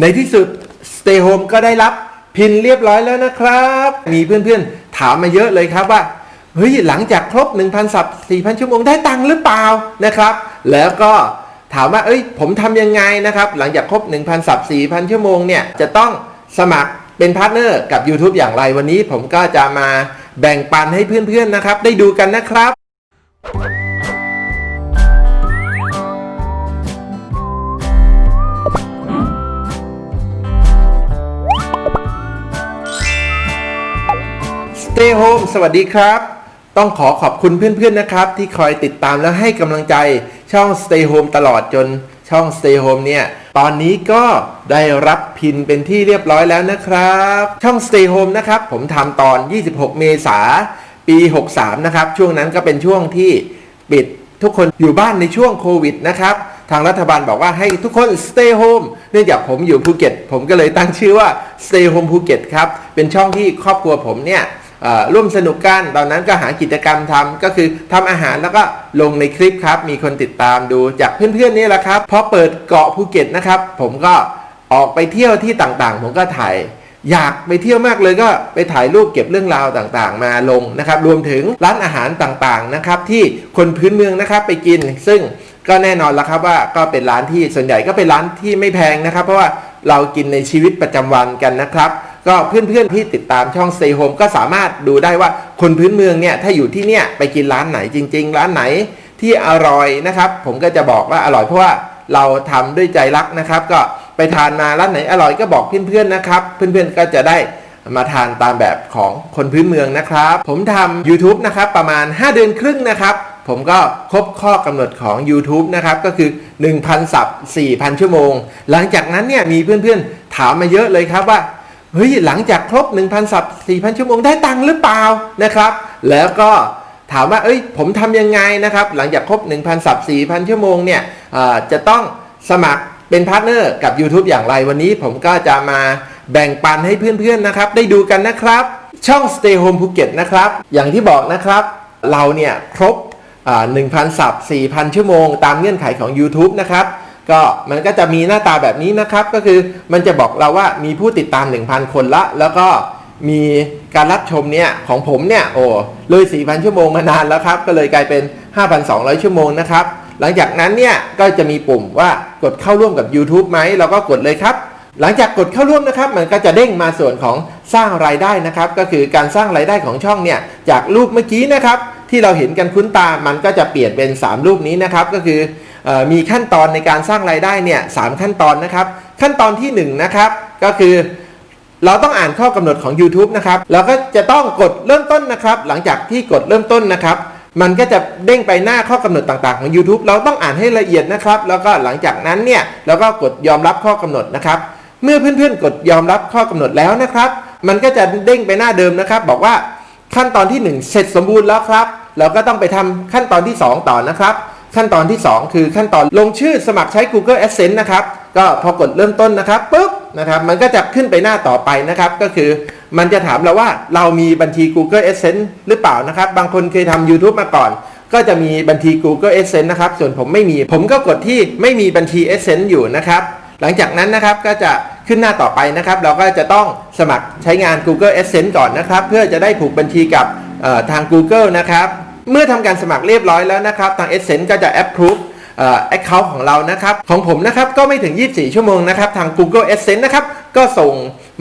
ในที่สุด Stay Home ก็ได้รับพินเรียบร้อยแล้วนะครับ มีเพื่อนๆ ถามมาเยอะเลยครับว่า เฮ้ย หลังจากครบ 1,000 สับ 4,000 ชั่วโมงได้ตังค์หรือเปล่านะครับ แล้วก็ถามว่า เอ้ย ผมทำยังไงนะครับ หลังจากครบ 1,000 สับ 4,000 ชั่วโมงเนี่ย จะต้องสมัครเป็นพาร์ทเนอร์กับ YouTube อย่างไรวันนี้ ผมก็จะมาแบ่งปันให้เพื่อนๆ นะครับ ได้ดูกันนะครับ Stay Home สวัสดีครับ ต้องขอขอบคุณเพื่อนๆนะครับ ที่คอยติดตามและให้กำลังใจช่อง Stay Home ตลอดจนช่อง Stay Home เนี่ย ตอนนี้ก็ได้รับพินเป็นที่เรียบร้อยแล้วนะครับ ช่อง Stay Home นะครับ ผมทำตอน 26 เมษาปี 63 นะครับ ช่วงนั้นก็เป็นช่วงที่ปิดทุกคนอยู่บ้านในช่วงโควิดนะครับ ทางรัฐบาลบอกว่าให้ทุกคน stay home เนื่องจากผมอยู่ภูเก็ต ผมก็เลยตั้งชื่อว่า stay home ภูเก็ตครับ เป็นช่องที่ครอบครัวผมเนี่ย ร่วมสนุกกันตอนนั้นก็หากิจกรรมทำก็คือทำอาหารแล้วก็ลงในคลิปครับ มีคนติดตามดูจากเพื่อนๆนี่แหละครับพอเปิดเกาะภูเก็ตนะครับ ผมก็ออกไปเที่ยวที่ต่างๆ ผมก็ถ่ายอยากไปเที่ยวมากเลยก็ไปถ่ายรูปเก็บเรื่องราวต่างๆ มาลงนะครับ รวมถึงร้านอาหารต่างๆนะครับ ที่คนพื้นเมืองนะครับไปกิน ซึ่งก็แน่นอนแล้วครับว่าก็เป็นร้านที่ส่วนใหญ่ก็เป็นร้านที่ไม่แพงนะครับ เพราะว่าเรากินในชีวิตประจำวันกันนะครับ ก็เพื่อนๆที่ติดตามช่อง Stay Home ก็สามารถดูได้ว่าคนพื้นเมืองเนี่ยถ้าอยู่ที่เนี่ยไปกินร้านไหนจริง ๆ ร้านไหนที่อร่อยนะครับ ผมก็จะบอกว่าอร่อยเพราะว่าเราทำด้วยใจรักนะครับ ก็ไปทานมาร้านไหนอร่อยก็บอกเพื่อนๆนะครับ เพื่อนๆก็จะได้มาทานตามแบบของคนพื้นเมืองนะครับ ผมทำ YouTube นะครับประมาณ 5 เดือนครึ่งนะครับผมก็ครบข้อกำหนดของ YouTube นะครับ ก็คือ 1,000สับ4,000 ชั่วโมง หลังจากนั้นเนี่ยมีเพื่อนๆถามมาเยอะเลยครับว่า เฮ้ยหลังจากครบ 1,000สับ4,000 ชั่วโมงได้ตังค์หรือเปล่านะครับ แล้วก็ถามว่าเอ้ยผมทำยังไงนะครับ หลังจากครบ 1,000สับ4,000 ชั่วโมงเนี่ยจะต้องสมัครเป็นพาร์ทเนอร์กับ YouTube อย่างไรวันนี้ผมก็จะมาแบ่งปันให้เพื่อนๆนะครับ ได้ดูกันนะครับ ช่อง Stay Home ภูเก็ตนะครับ อย่างที่บอกนะครับ เราเนี่ยครบ1,000สับ4,000 ชั่วโมง ตามเงื่อนไขของ YouTube นะครับ ก็มันก็จะมีหน้าตาแบบนี้นะครับ ก็คือมันจะบอกเราว่ามีผู้ติดตาม 1,000 คนละ แล้วก็มีการรับชมเนี่ยของผมเนี่ยโอ้เลย 4,000 ชั่วโมงมานานแล้วครับ ก็เลยกลายเป็น 5,200 ชั่วโมงนะครับ หลังจากนั้นเนี่ยก็จะมีปุ่มว่ากดเข้าร่วมกับ YouTube ไหมเราก็กดเลยครับ หลังจากกดเข้าร่วมนะครับ มันก็จะเด้งมาส่วนของสร้างรายได้นะครับ ก็คือการสร้างรายได้ของช่องเนี่ยจากรูปเมื่อกี้นะครับ ที่เราเห็นกันคุ้นตามันก็จะเปลี่ยนเป็น 3 รูปนี้นะครับก็คือเออ มีขั้นตอนในการสร้างรายได้เนี่ยสามขั้นตอนนะครับ ขั้นตอนที่1นนะครับก็คือเราต้องอ่านข้อกำหนดของ YouTube นะครับแล้วก็จะต้องกดเริ่มต้นนะครับ หลังจากที่กดเริ่มต้นนะครับ มันก็จะเด้งไปหน้าข้อกำหนดต่างๆของ YouTube เราต้องอ่านให้ละเอียดนะครับ แล้วก็หลังจากนั้นเนี่ยเราก็กดยอมรับข้อกำหนดนะครับ เมื่อเพื่อนๆ กดยอมรับข้อกำหนดแล้วนะครับ มันก็จะเด้งไปหน้าเดิมนะครับ บอกว่าขั้นตอนที่ 1 เสร็จสมบูรณ์แล้วครับ เราก็ต้องไปทำขั้นตอนที่ 2 ต่อนะครับ ขั้นตอนที่ 2 คือขั้นตอนลงชื่อสมัครใช้ Google Adsense นะครับ ก็พอกดเริ่มต้นนะครับปุ๊บนะครับมันก็จะขึ้นไปหน้าต่อไปนะครับ ก็คือมันจะถามเราว่าเรามีบัญชี Google Adsense หรือเปล่านะครับ บางคนเคยทำ YouTube มาก่อน ก็จะมีบัญชี Google Adsense นะครับ ส่วนผมไม่มี ผมก็กดที่ไม่มีบัญชี Adsense อยู่นะครับ หลังจากนั้นนะครับก็จะขึ้นหน้าต่อไปนะครับ เราก็จะต้องสมัครใช้งาน Google Adsense ก่อนนะครับ เพื่อจะได้ผูกบัญชีกับทาง Google นะครับ เมื่อทำการสมัครเรียบร้อยแล้วนะครับ ทาง Adsense ก็จะ approve เอ่อ account ของเรานะครับ ของผมนะครับก็ไม่ถึง 24 ชั่วโมงนะครับ ทาง Google Adsense นะครับ ก็ส่ง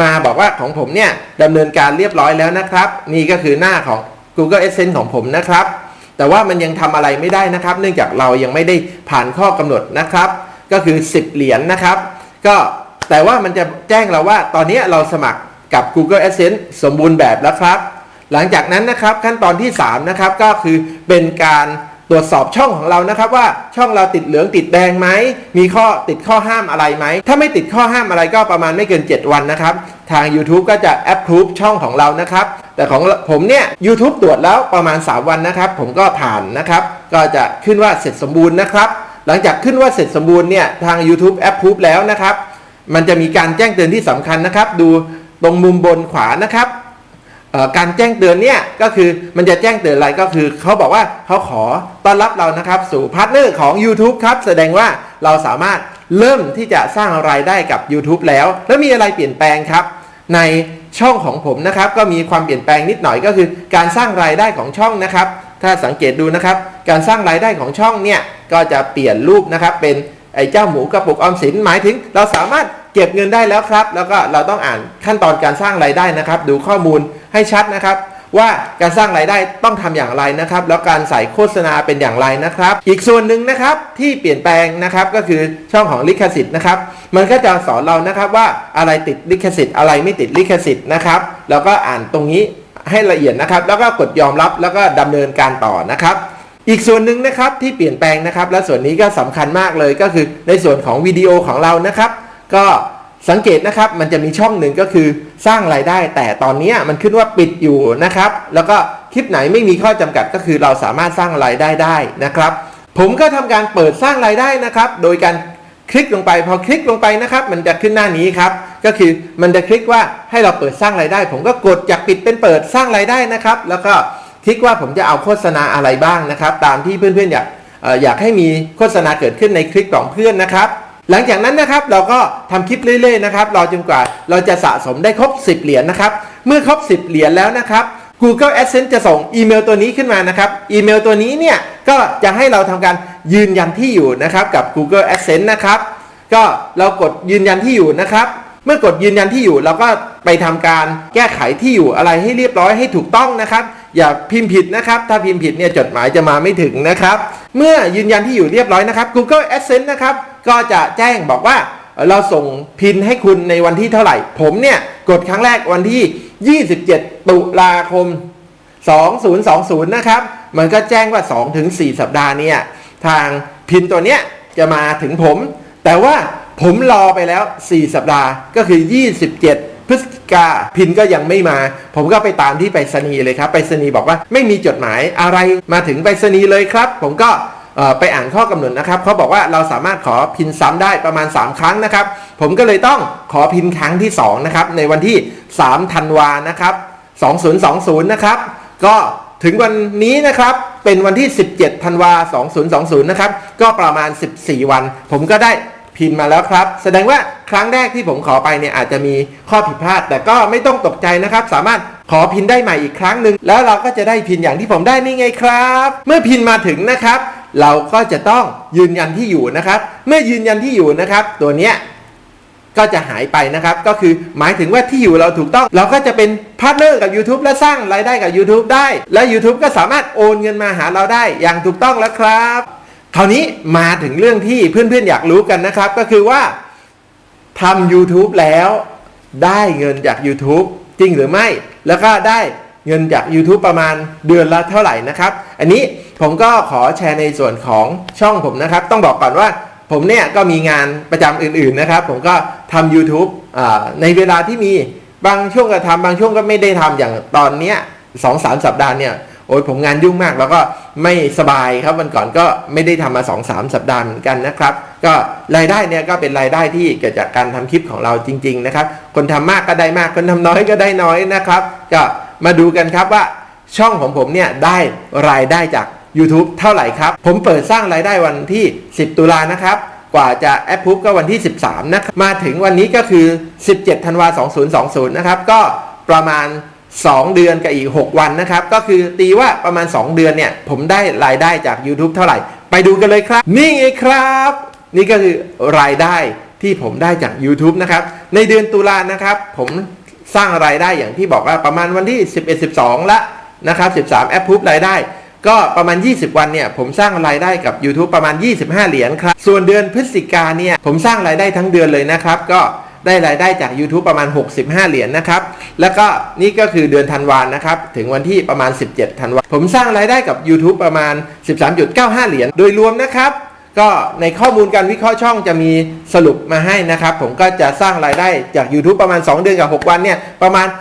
มาบอกว่าของผมเนี่ยดำเนินการเรียบร้อยแล้วนะครับ นี่ก็คือหน้าของ Google Adsense ของผมนะครับ แต่ว่ามันยังทำอะไรไม่ได้นะครับ เนื่องจากเรายังไม่ได้ผ่านข้อกำหนดนะครับ ก็คือ 10 เหรียญนะครับ ก็แต่ว่ามันจะแจ้งเราว่าตอนนี้เราสมัครกับ Google Adsense สมบูรณ์แบบแล้วครับ หลังจากนั้นนะครับขั้นตอนที่3นะครับก็คือเป็นการตรวจสอบช่องของเรานะครับว่าช่องเราติดเหลืองติดแดงไหมมีข้อติดข้อห้ามอะไรไหม ถ้าไม่ติดข้อห้ามอะไรก็ประมาณไม่เกิน 7 วันนะครับ ทาง YouTube ก็จะ approve ช่องของเรานะครับ แต่ของผมเนี่ย YouTube ตรวจแล้วประมาณ 3 วันนะครับ ผมก็ผ่านนะครับ ก็จะขึ้นว่าเสร็จสมบูรณ์นะครับ หลังจากขึ้นว่าเสร็จสมบูรณ์เนี่ยทาง YouTube approve แล้วนะครับ มันจะมีการแจ้งเตือนที่สำคัญนะครับ ดูตรงมุมบนขวานะครับ การแจ้งเตือนเนี่ยก็คือมันจะแจ้งเตือนอะไรก็คือเขาบอกว่าเขาขอต้อนรับเรานะครับสู่พาร์ทเนอร์ของ YouTube ครับ แสดงว่าเราสามารถเริ่มที่จะสร้างรายได้กับ YouTube แล้ว แล้วมีอะไรเปลี่ยนแปลงครับ ในช่องของผมนะครับ ก็มีความเปลี่ยนแปลงนิดหน่อยก็คือ การสร้างรายได้ของช่องนะครับ ถ้าสังเกตดูนะครับ การสร้างรายได้ของช่องเนี่ยก็จะเปลี่ยนรูปนะครับเป็นไอ้เจ้าหมูกระปุกออมสินหมายถึง เราสามารถ เก็บเงินได้แล้วครับ แล้วก็เราต้องอ่านขั้นตอนการสร้างรายได้นะครับ ดูข้อมูลให้ชัดนะครับ ว่าการสร้างรายได้ต้องทำอย่างไรนะครับ แล้วการใส่โฆษณาเป็นอย่างไรนะครับ อีกส่วนหนึ่งนะครับที่เปลี่ยนแปลงนะครับก็คือช่องของลิขสิทธิ์นะครับ มันก็จะสอนเรานะครับว่าอะไรติดลิขสิทธิ์อะไรไม่ติดลิขสิทธิ์นะครับแล้วก็อ่านตรงนี้ให้ละเอียดนะครับ แล้วก็กดยอมรับแล้วก็ดำเนินการต่อนะครับอีกส่วนหนึ่งนะครับที่เปลี่ยนแปลงนะครับ และส่วนนี้ก็สำคัญมากเลยก็คือในส่วนของวิดีโอของเรานะครับ ก็สังเกตนะครับมันจะมีช่องหนึ่งก็คือสร้างรายได้ แต่ตอนนี้มันขึ้นว่าปิดอยู่นะครับ แล้วก็คลิปไหนไม่มีข้อจำกัดก็คือเราสามารถสร้างรายได้ได้นะครับ ผมก็ทำการเปิดสร้างรายได้นะครับ โดยการคลิกลงไปพอคลิกลงไปนะครับ มันจะขึ้นหน้านี้ครับ ก็คือมันจะคลิกว่าให้เราเปิดสร้างรายได้ ผมก็กดจากปิดเป็นเปิดสร้างรายได้นะครับ แล้วก็คลิกว่าผมจะเอาโฆษณาอะไรบ้างนะครับ ตามที่เพื่อนๆอยากเอ่ออยากให้มีโฆษณาเกิดขึ้นในคลิปของเพื่อนนะครับ หลังจากนั้นนะครับเราก็ทำคลิปเรื่อยๆนะครับรอจนกว่าเราจะสะสมได้ครบ 10 เหรียญนะครับ เมื่อครบ 10 เหรียญแล้วนะครับ Google Adsense จะส่งอีเมลตัวนี้ขึ้นมานะครับ อีเมลตัวนี้เนี่ยก็จะให้เราทำการยืนยันที่อยู่นะครับกับ Google Adsense นะครับ ก็เรากดยืนยันที่อยู่นะครับ เมื่อกดยืนยันที่อยู่เราก็ไปทำการแก้ไขที่อยู่อะไรให้เรียบร้อยให้ถูกต้องนะครับ อย่าพิมพ์ผิดนะครับ ถ้าพิมพ์ผิดเนี่ยจดหมายจะมาไม่ถึงนะครับ เมื่อยืนยันที่อยู่เรียบร้อยนะครับ Google Adsense นะครับ ก็จะแจ้งบอกว่าเราส่งพินให้คุณในวันที่เท่าไหร่ ผมเนี่ยกดครั้งแรกวันที่ 27 ตุลาคม 2020 นะครับ มันก็แจ้งว่า 2-4 สัปดาห์เนี่ยทางพินตัวเนี้ยจะมาถึงผม แต่ว่าผมรอไปแล้ว 4 สัปดาห์ก็คือ 27 พฤศจิกาพินก็ยังไม่มา ผมก็ไปตามที่ไปรษณีย์เลยครับไปรษณีย์บอกว่าไม่มีจดหมายอะไรมาถึงไปรษณีย์เลยครับ ผมก็ ไปอ่านข้อกำหนดนะครับเขาบอกว่าเราสามารถขอพินซ้ำได้ประมาณ 3 ครั้งนะครับ ผมก็เลยต้องขอพินครั้งที่2นะครับในวันที่3ธันวานะครับ2020นะครับก็ถึงวันนี้นะครับเป็นวันที่ 17ธันวา2020นะครับก็ประมาณ 14 วัน ผมก็ได้พินมาแล้วครับ แสดงว่าครั้งแรกที่ผมขอไปเนี่ยอาจจะมีข้อผิดพลาด แต่ก็ไม่ต้องตกใจนะครับ สามารถขอพินได้ใหม่อีกครั้งหนึ่งแล้วเราก็จะได้พินอย่างที่ผมได้นี่ไงครับ เมื่อพินมาถึงนะครับ เราก็จะต้องยืนยันที่อยู่นะครับ เมื่อยืนยันที่อยู่นะครับ ตัวเนี้ยก็จะหายไปนะครับ ก็คือหมายถึงว่าที่อยู่เราถูกต้อง เราก็จะเป็นพาร์ทเนอร์กับ YouTube และสร้างรายได้กับ YouTube ได้ และ YouTube ก็สามารถโอนเงินมาหาเราได้อย่างถูกต้องแล้วครับ คราวนี้มาถึงเรื่องที่เพื่อนๆอยากรู้กันนะครับ ก็คือว่าทำ YouTube แล้วได้เงินจาก YouTube จริงหรือไม่ แล้วก็ได้ เงินจาก YouTube ประมาณเดือนละเท่าไหร่นะครับ อันนี้ผมก็ขอแชร์ในส่วนของช่องผมนะครับ ต้องบอกก่อนว่าผมเนี่ยก็มีงานประจำอื่นๆนะครับ ผมก็ทำ YouTube ในเวลาที่มีบางช่วงก็ทำบางช่วงก็ไม่ได้ทำอย่างตอนเนี้ยสองสามสัปดาห์เนี่ยโอ้ยผมงานยุ่งมากแล้วก็ไม่สบายครับวันก่อนก็ไม่ได้ทำมา2อสสัปดาห์เหมือนกันนะครับ ก็รายได้เนี่ยก็เป็นรายได้ที่เกิดจากการทำคลิปของเราจริง ๆ นะครับ คนทำมากก็ได้มากคนทำน้อยก็ได้น้อยนะครับ ก็ มาดูกันครับว่าช่องของผมเนี่ยได้รายได้จาก YouTube เท่าไหร่ครับ ผมเปิดสร้างรายได้วันที่ 10 ตุลานะครับ กว่าจะแอปพุบก็วันที่ 13 นะครับ มาถึงวันนี้ก็คือ 17 ธันวา 2020 นะครับ ก็ประมาณ 2 เดือนกับอีก 6 วันนะครับ ก็คือตีว่าประมาณ 2 เดือนเนี่ย ผมได้รายได้จาก YouTube เท่าไหร่ ไปดูกันเลยครับ นี่ไงครับ นี่ก็คือรายได้ที่ผมได้จาก YouTube นะครับ ในเดือนตุลานะครับ ผม สร้างรายได้อย่างที่บอกว่าประมาณวันที่ 11 12 ละนะครับ13แอปพุบรายได้ ก็ประมาณ 20 วันเนี่ยผมสร้างรายได้กับ YouTube ประมาณ 25 เหรียญครับ ส่วนเดือนพฤศจิกาเนี่ยผมสร้างรายได้ทั้งเดือนเลยนะครับ ก็ได้รายได้จาก YouTube ประมาณ 65 เหรียญนะครับ แล้วก็นี่ก็คือเดือนธันวานะครับ ถึงวันที่ประมาณ 17 ธันวาผมสร้างรายได้กับ YouTube ประมาณ 13.95 เหรียญ โดยรวมนะครับ ก็ในข้อมูลการวิเคราะห์ช่องจะมีสรุปมาให้นะครับ ผมก็จะสร้างรายได้จาก YouTube ประมาณ 2 เดือนกับ 6 วันเนี่ย ประมาณ 105.02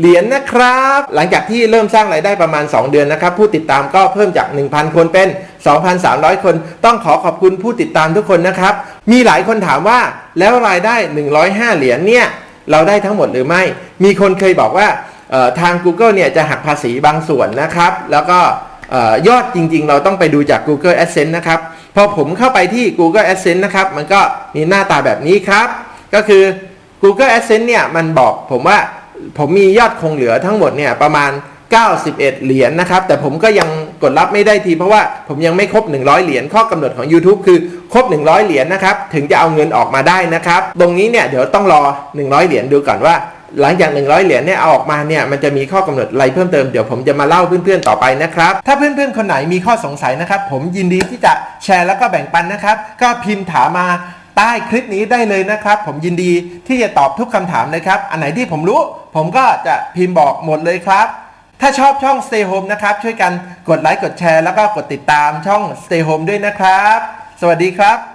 เหรียญนะครับ หลังจากที่เริ่มสร้างรายได้ประมาณ 2 เดือนนะครับ ผู้ติดตามก็เพิ่มจาก 1,000 คนเป็น 2,300 คน ต้องขอขอบคุณผู้ติดตามทุกคนนะครับ มีหลายคนถามว่าแล้วรายได้ 105 เหรียญเนี่ยเราได้ทั้งหมดหรือไม่ มีคนเคยบอกว่าทาง Google เนี่ยจะหักภาษีบางส่วนนะครับ แล้วก็ ยอดจริง ๆ เราต้องไปดูจาก Google Adsense นะครับ พอผมเข้าไปที่ Google Adsense นะครับ มันก็มีหน้าตาแบบนี้ครับ ก็คือ Google Adsense เนี่ยมันบอกผมว่าผมมียอดคงเหลือทั้งหมดเนี่ยประมาณ 91 เหรียญนะครับ แต่ผมก็ยังกดรับไม่ได้ทีเพราะว่าผมยังไม่ครบ 100 เหรียญข้อกำหนดของ YouTube คือครบ 100 เหรียญนะครับ ถึงจะเอาเงินออกมาได้นะครับ ตรงนี้เนี่ยเดี๋ยวต้องรอ 100 เหรียญดูก่อนว่า หลังจาก 100 เหรียญเนี่ยเอาออกมาเนี่ยมันจะมีข้อกำหนดอะไรเพิ่มเติมเดี๋ยวผมจะมาเล่าเพื่อนๆต่อไปนะครับ ถ้าเพื่อนๆคนไหนมีข้อสงสัยนะครับ ผมยินดีที่จะแชร์แล้วก็แบ่งปันนะครับ ก็พิมพ์ถามมาใต้คลิปนี้ได้เลยนะครับ ผมยินดีที่จะตอบทุกคำถามเลยครับ อันไหนที่ผมรู้ ผมก็จะพิมพ์บอกหมดเลยครับ ถ้าชอบช่อง Stay Home นะครับ ช่วยกันกดไลค์กดแชร์แล้วก็กดติดตามช่อง Stay Home ด้วยนะครับ สวัสดีครับ